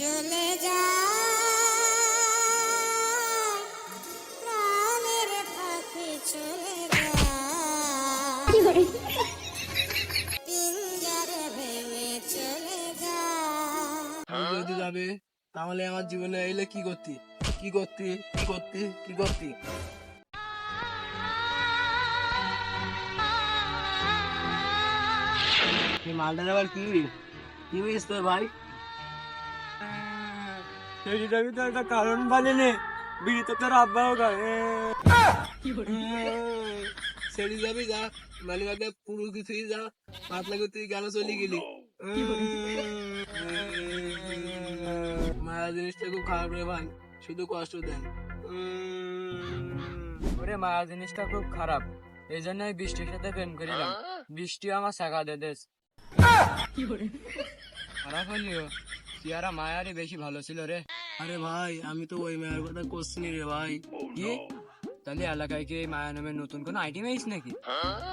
চলে যা। প্রাণের পাখি চলে যা। পিঞ্জারে ভেঙে চলে যা। যদি যাবে তাহলে আমার জীবনে এলে কি করতি? কি করতি? কি করতি? কি করতি? কি মালটার আবার কি? কি হয়েছে তোর ভাই? সেটা আমি তো একটা কারণ পালি নে বিড়ি তো তোর আব্বাও গায়। সেটি যাবি যা মানে বাদে পুরো কিছুই যা পাতলা করে তুই কেন চলে গেলি? মায়া জিনিসটা খুব খারাপ রে ভাই শুধু কষ্ট দেন। ওরে মায়া জিনিসটা খুব খারাপ। এই জন্য আমি বৃষ্টির সাথে প্রেম করিলাম। বৃষ্টি আমার শাখা দে দেশ খারাপ হলিও সিয়ারা মায়ারই বেশি ভালো ছিল রে। আরে ভাই আমি তো ওই মেয়ের কথা করছি রে ভাই। কি? তাহলে এলাকায় কি মায়া নামের নতুন কোনো আইটেম আইস নাকি?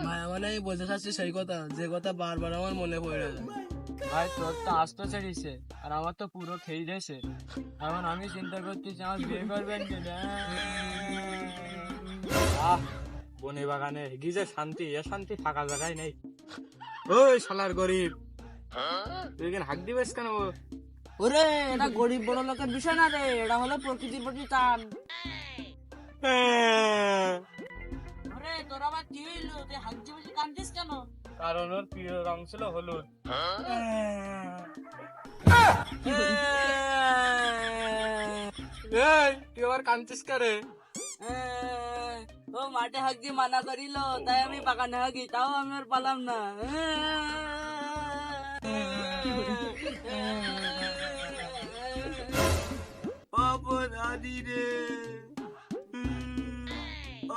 মায়া মানে আমি বলতে চাচ্ছি সেই কথা যে কথা বারবার আমার মনে পড়ে যায় ভাই তোর তো আস্ত ছেড়িছে আর আমার তো পুরো খেয়ে দিয়েছে। এখন আমি চিন্তা করতেছি আমার বিয়ে করবেন আহ বনে বাগানে গিজে শান্তি এ শান্তি ফাঁকা জায়গায় নেই। ওই শালার গরিব। তুই এখানে হাক দিবেস কেন? ওরে এটা গরিব বড় লোকের বিষয় না রে এটা হলো প্রকৃতির প্রতি টান। আরে তোর আবার কি হইল? তুই হাঁকছি বসে কান্দিস কেন? কারণ ওর প্রিয় রং ছিল হলুদ। এই তুই আবার কাঁদছিস কারে ও মাঠে হাঁকছি মানা করিল তাই আমি বাগানে হাঁকি তাও আমি আর পালাম না।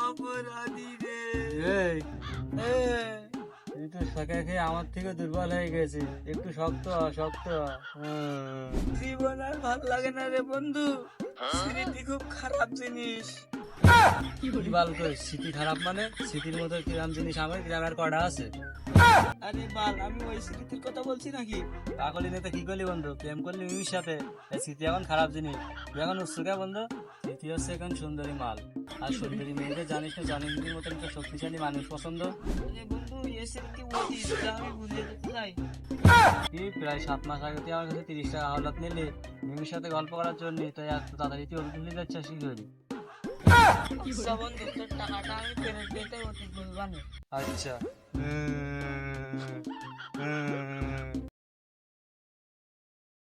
অপরাধী রে তুই তো শাখা খেয়ে আমার থেকে দুর্বল হয়ে গেছিস একটু শক্ত হ, শক্ত হ। জীবন আর ভালো লাগে না রে বন্ধু। স্মৃতি খুব খারাপ জিনিস। বাল স্মৃতি খারাপ মানে? স্মৃতির মতো কিরাম জিনিস আমার গ্রামের কটা আছে। আরে বাল আমি ওই স্মৃতির কথা বলছি নাকি? পাগলি নেতা কি করলি বন্ধু? প্রেম করলি মিমির সাথে। স্মৃতি এখন খারাপ জিনিস। তুই এখন উৎসুকা বন্ধু। স্মৃতি হচ্ছে এখন সুন্দরী মাল। আর সুন্দরী মেয়েদের জানিস তো জানিস মতন একটা শক্তিশালী মানুষ পছন্দ? এই প্রায় সাত মাস আগে তুই আমার কাছে তিরিশ টাকা হাওলাত নিলি মিমির সাথে গল্প করার জন্য তাই এত তাড়াতাড়ি তুই অতীত ভুলে যাচ্ছিস কি করি? বন্ধু তোর টাকাটা আমি ফেরত দিতে অতীত ভুলবা না আচ্ছা